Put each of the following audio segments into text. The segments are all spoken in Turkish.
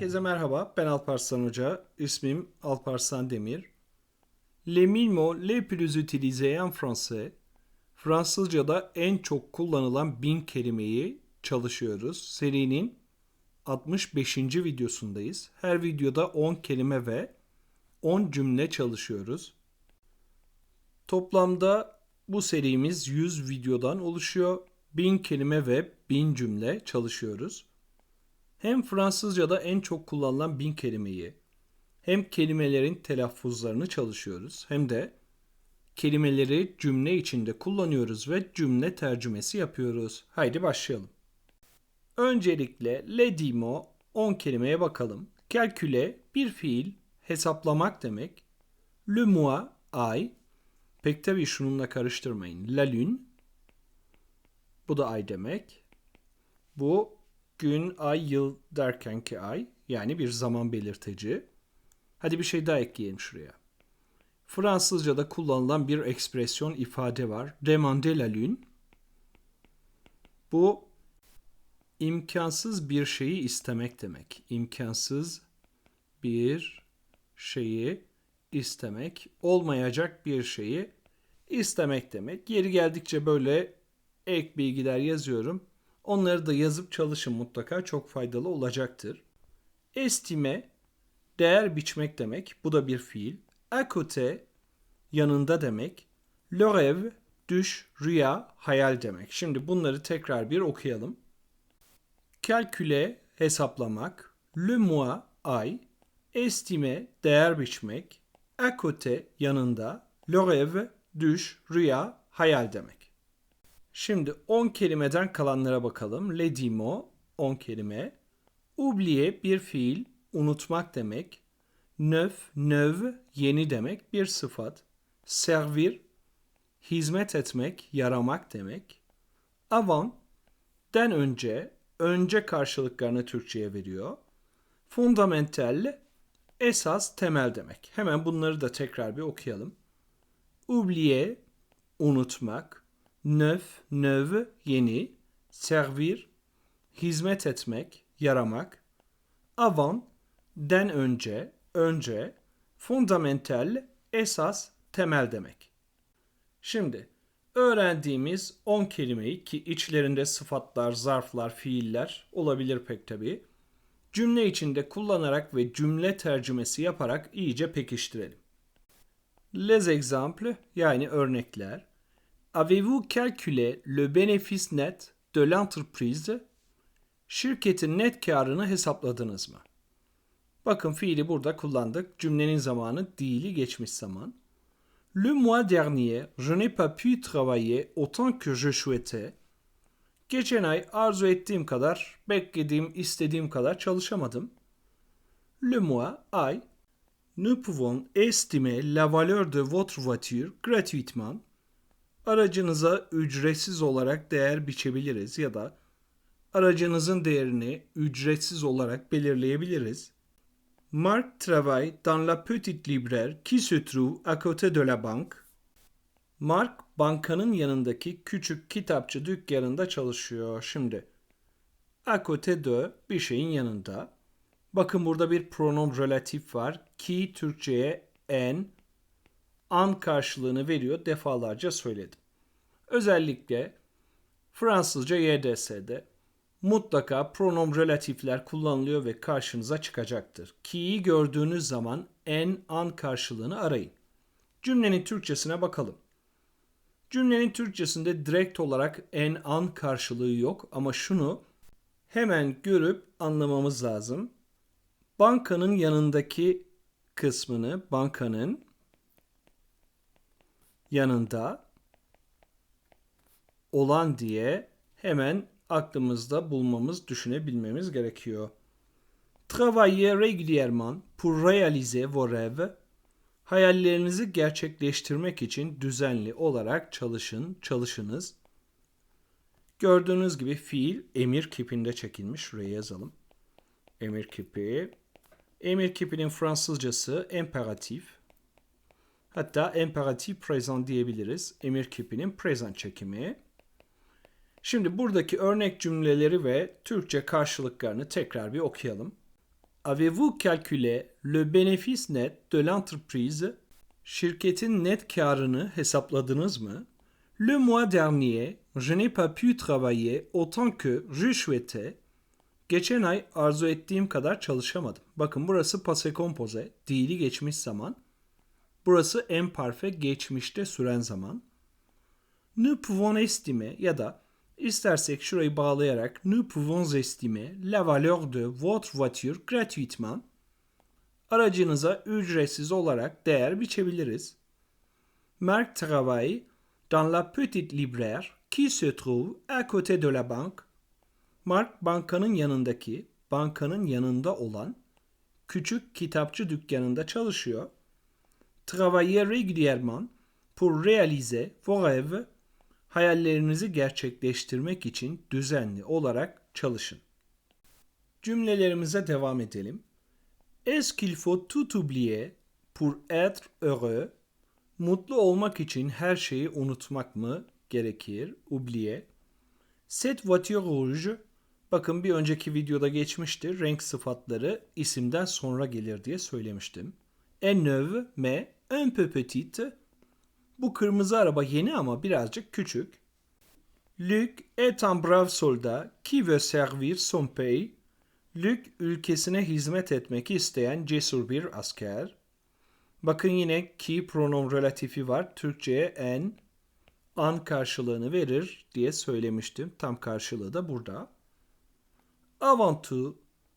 Herkese merhaba. Ben Alparslan Hoca. İsmim Alparslan Demir. Les mille mots les plus utilisés en français. Fransızca'da en çok kullanılan bin kelimeyi çalışıyoruz. Serinin 65. videosundayız. Her videoda 10 kelime ve 10 cümle çalışıyoruz. Toplamda bu serimiz 100 videodan oluşuyor. 1000 kelime ve 1000 cümle çalışıyoruz. Hem Fransızca'da en çok kullanılan bin kelimeyi, hem kelimelerin telaffuzlarını çalışıyoruz, hem de kelimeleri cümle içinde kullanıyoruz ve cümle tercümesi yapıyoruz. Haydi başlayalım. Öncelikle le dimo 10 kelimeye bakalım. Calcule bir fiil, hesaplamak demek. Le mois ay. Pek tabii şununla karıştırmayın. La lune. Bu da ay demek. Bu gün, ay, yıl derkenki ay. Yani bir zaman belirteci. Hadi bir şey daha ekleyelim şuraya. Fransızca'da kullanılan bir ekspresyon ifade var. Demander la lune. Bu imkansız bir şeyi istemek demek. İmkansız bir şeyi istemek, olmayacak bir şeyi istemek demek. Yeri geldikçe böyle ek bilgiler yazıyorum. Onları da yazıp çalışın mutlaka çok faydalı olacaktır. Estime değer biçmek demek. Bu da bir fiil. À yanında demek. Le düş, rüya, hayal demek. Şimdi bunları tekrar bir okuyalım. Calculer hesaplamak, le mois ay, estime değer biçmek, à yanında, le düş, rüya, hayal demek. Şimdi 10 kelimeden kalanlara bakalım. Le dimo 10 kelime. Oublier bir fiil, unutmak demek. Neuf, neuve yeni demek, bir sıfat. Servir hizmet etmek, yaramak demek. Avant den önce, önce karşılıklarını Türkçe'ye veriyor. Fundamental esas temel demek. Hemen bunları da tekrar bir okuyalım. Oublier unutmak, neuf, neuve yeni, servir hizmet etmek, yaramak. Avant den önce, önce, fundamental esas temel demek. Şimdi öğrendiğimiz 10 kelimeyi ki içlerinde sıfatlar, zarflar, fiiller olabilir pek tabii. Cümle içinde kullanarak ve cümle tercümesi yaparak iyice pekiştirelim. Les exemples yani örnekler. Avez-vous calculé le bénéfice net de l'entreprise? Şirketin net karını hesapladınız mı? Bakın fiili burada kullandık. Cümlenin zamanı değili geçmiş zaman. Le mois dernier, je n'ai pas pu travailler autant que je souhaitais. Geçen ay arzu ettiğim kadar, beklediğim, istediğim kadar çalışamadım. Le mois, ay. Nous pouvons estimer la valeur de votre voiture gratuitement. Aracınıza ücretsiz olarak değer biçebiliriz ya da aracınızın değerini ücretsiz olarak belirleyebiliriz. Marc travaille dans la petite libraire qui se trouve à côté de la banque. Mark bankanın yanındaki küçük kitapçı dükkanında çalışıyor. Şimdi à côté de bir şeyin yanında. Bakın burada bir pronom relatif var ki Türkçe'ye en an karşılığını veriyor defalarca söyledim. Özellikle Fransızca YDS'de mutlaka pronom relatifler kullanılıyor ve karşınıza çıkacaktır. Ki'yi gördüğünüz zaman en an karşılığını arayın. Cümlenin Türkçesine bakalım. Cümlenin Türkçesinde direkt olarak en an karşılığı yok ama şunu hemen görüp anlamamız lazım. Bankanın yanındaki kısmını bankanın yanında olan diye hemen aklımızda bulmamız, düşünebilmemiz gerekiyor. Travaillez régulièrement pour réaliser vos rêves. Hayallerinizi gerçekleştirmek için düzenli olarak çalışın, çalışınız. Gördüğünüz gibi fiil emir kipinde çekilmiş. Şuraya yazalım. Emir kipi. Emir kipinin Fransızcası imperatif. Hatta imperatif present diyebiliriz. Emir kipinin present çekimi. Şimdi buradaki örnek cümleleri ve Türkçe karşılıklarını tekrar bir okuyalım. Avez-vous calculé le bénéfice net de l'entreprise? Şirketin net karını hesapladınız mı? Le mois dernier, je n'ai pas pu travailler autant que je souhaitais. Geçen ay arzu ettiğim kadar çalışamadım. Bakın burası passé composé, fiili geçmiş zaman. Burası imparfait, geçmişte süren zaman. Nous pouvons estimer ya da istersek şurayı bağlayarak nous pouvons estimer la valeur de votre voiture gratuitement. Aracınıza ücretsiz olarak değer biçebiliriz. Marc travaille dans la petite libraire qui se trouve à côté de la banque. Mark bankanın yanındaki, bankanın yanında olan küçük kitapçı dükkanında çalışıyor. Travailler régulièrement pour réaliser vos rêves. Hayallerinizi gerçekleştirmek için düzenli olarak çalışın. Cümlelerimize devam edelim. Est-ce qu'il faut tout oublier pour être heureux? Mutlu olmak için her şeyi unutmak mı gerekir? Oublier. Cette voiture rouge, bakın bir önceki videoda geçmişti. Renk sıfatları isimden sonra gelir diye söylemiştim. Est neuve mais un peu petite. Bu kırmızı araba yeni ama birazcık küçük. Luc est un brave soldat qui veut servir son pays. Luc ülkesine hizmet etmek isteyen cesur bir asker. Bakın yine ki pronom relatifi var. Türkçe'ye en, an karşılığını verir diye söylemiştim. Tam karşılığı da burada. Avant tout,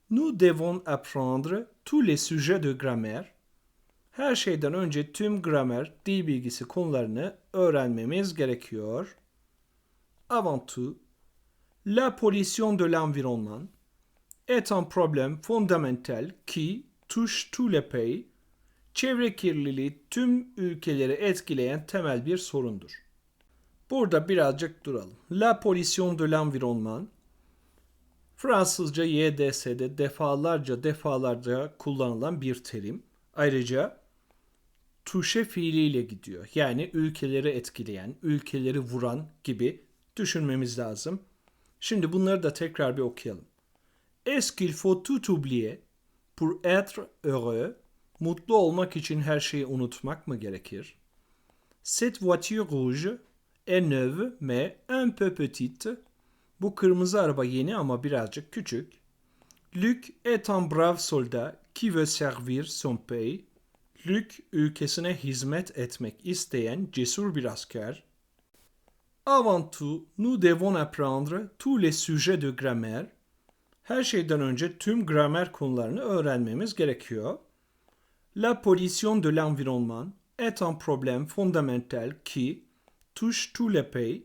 nous devons apprendre tous les sujets de grammaire. Her şeyden önce tüm gramer, dil bilgisi konularını öğrenmemiz gerekiyor. Avant tout, la pollution de l'environnement est un problème fondamental qui touche tous les pays. Çevre kirliliği tüm ülkeleri etkileyen temel bir sorundur. Burada birazcık duralım. La pollution de l'environnement Fransızca YDS'de defalarca defalarca kullanılan bir terim. Ayrıca tuşe fiiliyle gidiyor. Yani ülkeleri etkileyen, ülkeleri vuran gibi düşünmemiz lazım. Şimdi bunları da tekrar bir okuyalım. Est-ce qu'il faut tout oublier pour être heureux? Mutlu olmak için her şeyi unutmak mı gerekir? Cette voiture rouge est neuve mais un peu petite. Bu kırmızı araba yeni ama birazcık küçük. Luc est un brave soldat qui veut servir son pays. Luc ülkesine hizmet etmek isteyen cesur bir asker. Avant tout, nous devons apprendre tous les sujets de grammaire. Her şeyden önce tüm gramer konularını öğrenmemiz gerekiyor. La pollution de l'environnement est un problème fondamental qui touche tous les pays.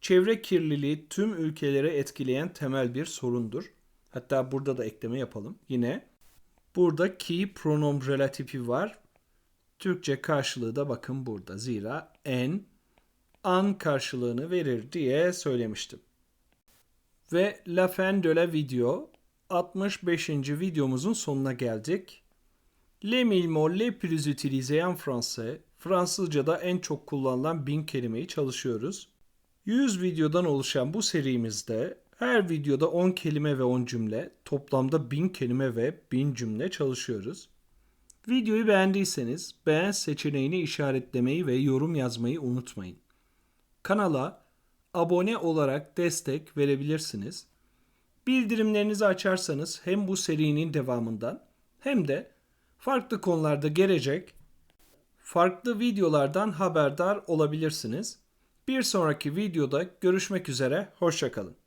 Çevre kirliliği tüm ülkeleri etkileyen temel bir sorundur. Hatta burada da ekleme yapalım. Yine burada ki pronom relatifi var. Türkçe karşılığı da bakın burada. Zira en an karşılığını verir diye söylemiştim. Ve la fin de la video 65. videomuzun sonuna geldik. Les mille mots les plus utilisés en français. Fransızca'da en çok kullanılan bin kelimeyi çalışıyoruz. 100 videodan oluşan bu serimizde her videoda 10 kelime ve 10 cümle, toplamda 1000 kelime ve 1000 cümle çalışıyoruz. Videoyu beğendiyseniz beğen seçeneğini işaretlemeyi ve yorum yazmayı unutmayın. Kanala abone olarak destek verebilirsiniz. Bildirimlerinizi açarsanız hem bu serinin devamından hem de farklı konularda gelecek farklı videolardan haberdar olabilirsiniz. Bir sonraki videoda görüşmek üzere, hoşçakalın.